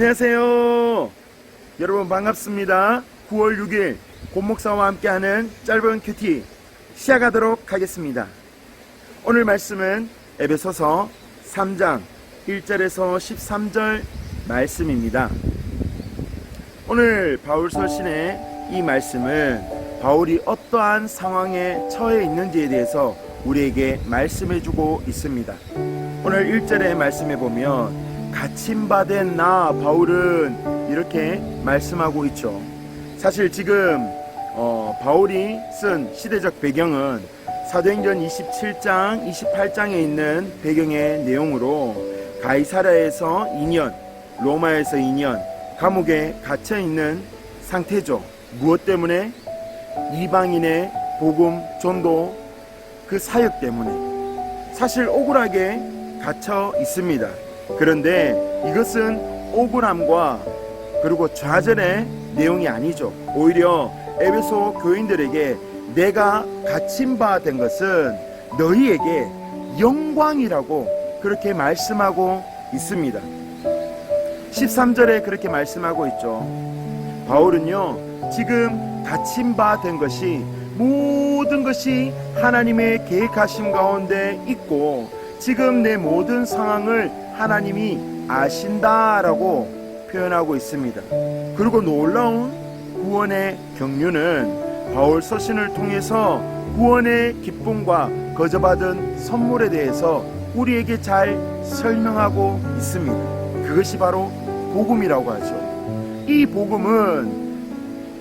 안녕하세요. 여러분 반갑습니다. 9월 6일 곰목사와 함께하는 짧은 큐티 시작하도록 하겠습니다. 오늘 말씀은 에베소서 3장 1절에서 13절 말씀입니다. 오늘 바울 서신의 이 말씀은 바울이 어떠한 상황에 처해 있는지에 대해서 우리에게 말씀해 주고 있습니다. 오늘 1절의 말씀에 보면 갇힘받은 나 바울은 이렇게 말씀하고 있죠. 사실 지금 어, 바울이 쓴 시대적 배경은 사도행전 27장, 28장에 있는 배경의 내용으로 가이사라에서 2년, 로마에서 2년 감옥에 갇혀 있는 상태죠. 무엇 때문에? 이방인의 복음 전도 그 사역 때문에 사실 억울하게 갇혀 있습니다. 그런데 이것은 억울함과 그리고 좌절의 내용이 아니죠. 오히려 에베소 교인들에게 내가 갇힌 바 된 것은 너희에게 영광이라고 그렇게 말씀하고 있습니다. 13절에 그렇게 말씀하고 있죠. 바울은요, 지금 갇힌 바 된 것이 모든 것이 하나님의 계획하심 가운데 있고 지금 내 모든 상황을 하나님이 아신다라고 표현하고 있습니다. 그리고 놀라운 구원의 경륜은 바울 서신을 통해서 구원의 기쁨과 거저받은 선물에 대해서 우리에게 잘 설명하고 있습니다. 그것이 바로 복음이라고 하죠. 이 복음은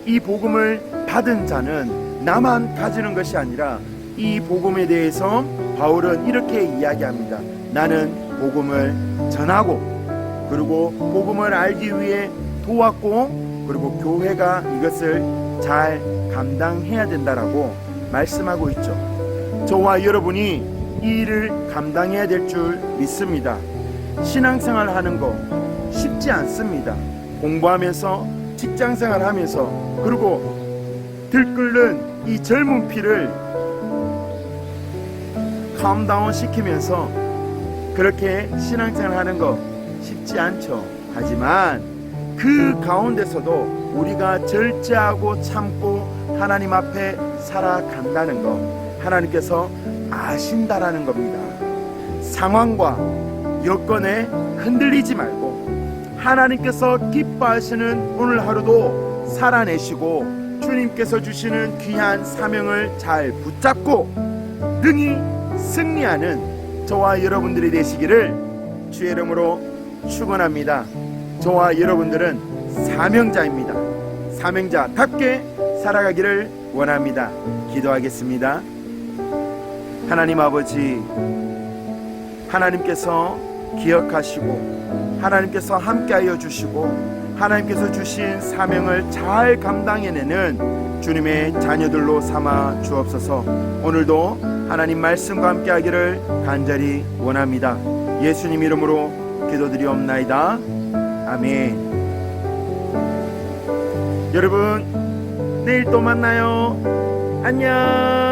이 복음을 받은 자는 나만 가지는 것이 아니라 이 복음에 대해서 바울은 이렇게 이야기합니다. 나는 복음을 전하고 그리고 복음을 알기 위해 도왔고 그리고 교회가 이것을 잘 감당해야 된다라고 말씀하고 있죠. 저와 여러분이 이 일을 감당해야 될 줄 믿습니다. 신앙생활 하는 거 쉽지 않습니다. 공부하면서 직장생활 하면서 그리고 들끓는 이 젊은 피를 캄다운 시키면서 그렇게 신앙생활 하는 거 쉽지 않죠. 하지만 그 가운데서도 우리가 절제하고 참고 하나님 앞에 살아간다는 거 하나님께서 아신다라는 겁니다. 상황과 여건에 흔들리지 말고 하나님께서 기뻐하시는 오늘 하루도 살아내시고 주님께서 주시는 귀한 사명을 잘 붙잡고 능히 승리하는 저와 여러분들이 되시기를 주의 이름으로 축원합니다. 저와 여러분들은 사명자입니다. 사명자답게 살아가기를 원합니다. 기도하겠습니다. 하나님 아버지 하나님께서 기억하시고 하나님께서 함께하여 주시고 하나님께서 주신 사명을 잘 감당해내는 주님의 자녀들로 삼아 주옵소서. 오늘도 하나님 말씀과 함께 하기를 간절히 원합니다. 예수님 이름으로 기도드리옵나이다. 아멘. 여러분 내일 또 만나요. 안녕.